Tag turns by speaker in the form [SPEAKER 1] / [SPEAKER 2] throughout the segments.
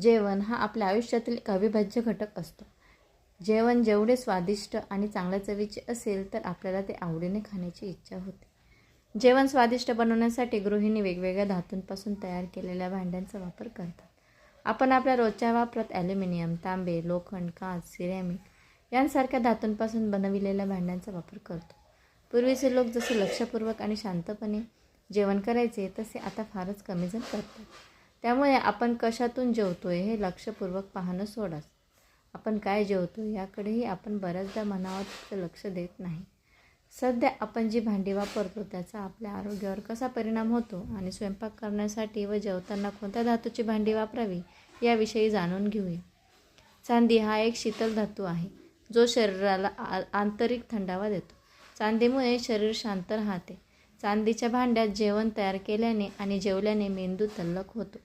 [SPEAKER 1] जेवण हा आपल्या आयुष्यातील एक अविभाज्य घटक असतो. जेवण जेवढे स्वादिष्ट आणि चांगल्या चवीचे असेल तर आपल्याला ते आवडीने खाण्याची इच्छा होते. जेवण स्वादिष्ट बनवण्यासाठी गृहिणी वेगवेगळ्या धातूंपासून तयार केलेल्या भांड्यांचा वापर करतात. आपण आपल्या रोजच्या वापरात ॲल्युमिनियम तांबे लोखंड काच सिरॅमिक यांसारख्या धातूंपासून बनविलेल्या भांड्यांचा वापर करतो. पूर्वीचे लोक जसे लक्षपूर्वक आणि शांतपणे जेवण करायचे तसे आता फारच कमी जण करतात. त्यामुळे आपण कशातून जेवतोय हे लक्षपूर्वक पाहणं सोडाच. आपण काय जेवतो याकडेही आपण बऱ्याचदा मनावर लक्ष देत नाही. सध्या आपण जी भांडी वापरतो त्याचा आपल्या आरोग्यावर कसा परिणाम होतो आणि स्वयंपाक करण्यासाठी व जेवताना कोणत्या धातूची भांडी वापरावी याविषयी जाणून घेऊया. चांदी हा एक शीतल धातू आहे जो शरीराला आ आंतरिक थंडावा देतो. चांदीमुळे शरीर शांत राहते. चांदीच्या भांड्यात जेवण तयार केल्याने आणि जेवल्याने मेंदू तल्लख होतो.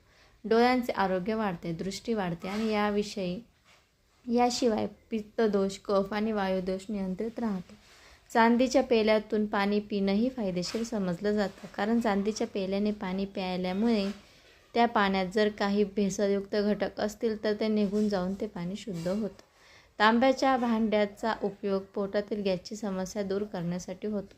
[SPEAKER 1] डोळ्यांचे आरोग्य वाढते दृष्टी वाढते आणि याविषयी याशिवाय पित्तदोष कफ आणि वायुदोष नियंत्रित राहतो. चांदीच्या पेल्यातून पाणी पिणंही फायदेशीर समजलं जातं. कारण चांदीच्या पेल्याने पाणी प्यायल्यामुळे त्या पाण्यात जर काही भेसळयुक्त घटक असतील तर ते निघून जाऊन ते पाणी शुद्ध होतं. तांब्याच्या भांड्याचा उपयोग पोटातील गॅसची समस्या दूर करण्यासाठी होतो.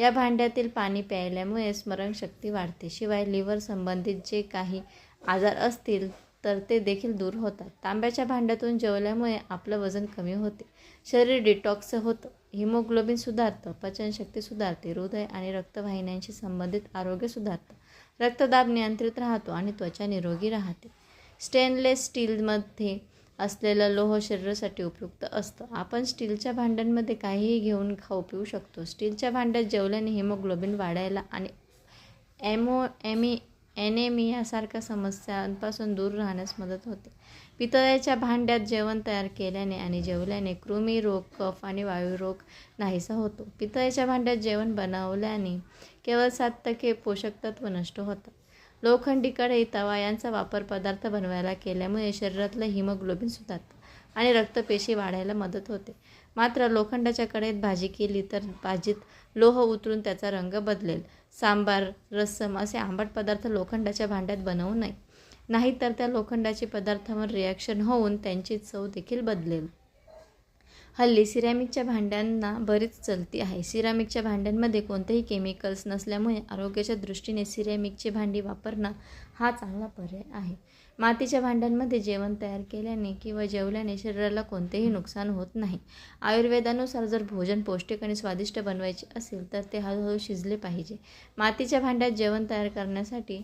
[SPEAKER 1] या भांड्यातील पाणी प्यायल्यामुळे स्मरणशक्ती वाढते. शिवाय लिव्हर संबंधित जे काही आजार असतील तर ते देखील दूर होतात. तांब्याच्या भांड्यातून जेवल्यामुळे आपलं वजन कमी होते. शरीर डिटॉक्स होतं. हिमोग्लोबिन सुधारतं. पचनशक्ती सुधारते. हृदय आणि रक्तवाहिन्यांशी संबंधित आरोग्य सुधारतं. रक्तदाब नियंत्रित राहतो आणि त्वचा निरोगी राहते. स्टेनलेस स्टीलमध्ये असलेलं लोह शरीरासाठी उपयुक्त असतं. आपण स्टीलच्या भांड्यांमध्ये काहीही घेऊन खाऊ पिऊ शकतो. स्टीलच्या भांड्यात जेवल्याने हिमोग्लोबिन वाढायला आणि एमो एमी ॲनेमियासारख्या समस्यांपासून दूर राहण्यास मदत होते. पितळ्याच्या भांड्यात जेवण तयार केल्याने आणि जेवल्याने कृमी रोग कफ आणि वायुरोग नाहीसा होतो. पितळ्याच्या भांड्यात जेवण बनवल्याने केवळ सात टक्के पोषक तत्व नष्ट होतात. लोखंडी कढई तवा यांचा वापर पदार्थ बनवायला केल्यामुळे शरीरातलं हिमोग्लोबिन सुधारतं आणि रक्तपेशी वाढायला मदत होते. मात्र लोखंडाच्या कढईत भाजी केली तर भाजीत लोह उतरून त्याचा रंग बदलेल. सांबार रस्सम असे आंबट पदार्थ लोखंडाच्या भांड्यात बनवू नये. नाहीतर त्या लोखंडाची पदार्थावर रिॲक्शन होऊन त्यांची चव देखील बदलेल. हल्ली सिरॅमिकच्या भांड्यांना बरीच चलती आहे. सिरॅमिकच्या भांड्यांमध्ये कोणतेही केमिकल्स नसल्यामुळे आरोग्याच्या दृष्टीने सिरॅमिकची भांडी वापरणं हा चांगला पर्याय आहे. मातीच्या भांड्यांमध्ये जेवण तयार केल्याने किंवा जेवल्याने शरीराला कोणतेही नुकसान होत नाही. आयुर्वेदानुसार जर भोजन पौष्टिक आणि स्वादिष्ट बनवायचे असेल तर ते हळूहळू शिजले पाहिजे. मातीच्या भांड्यात जेवण तयार करण्यासाठी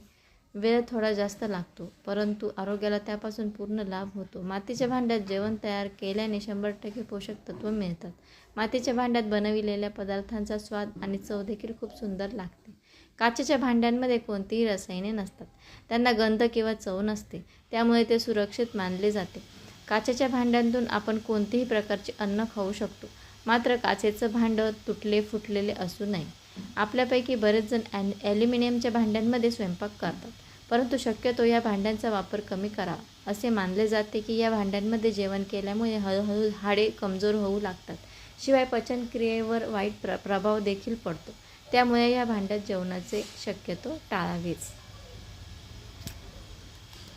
[SPEAKER 1] वेळ थोडा जास्त लागतो परंतु आरोग्याला त्यापासून पूर्ण लाभ होतो. मातीच्या भांड्यात जेवण तयार केल्याने शंभर टक्के पोषक तत्व मिळतात. मातीच्या भांड्यात बनविलेल्या पदार्थांचा स्वाद आणि चव देखील खूप सुंदर लागते. काचेच्या भांड्यांमध्ये कोणतीही रसायने नसतात. त्यांना गंध किंवा चव नसते. त्यामुळे ते सुरक्षित मानले जाते. काचेच्या भांड्यांतून आपण कोणतेही प्रकारचे अन्न खाऊ शकतो. मात्र काचेचं भांडं तुटले फुटलेले असू नये. आपल्यापैकी बरेच जण ॲन ॲल्युमिनियमच्या भांड्यांमध्ये स्वयंपाक करतात. परंतु शक्यतो या भांड्यांचा वापर कमी करावा असे मानले जाते की या भांड्यांमध्ये जेवण केल्यामुळे हळूहळू हाडे कमजोर होऊ लागतात. शिवाय पचनक्रियेवर वाईट प्र प्रभाव देखील पडतो. त्यामुळे या भांड्यात जेवणाचे शक्यतो टाळावेच.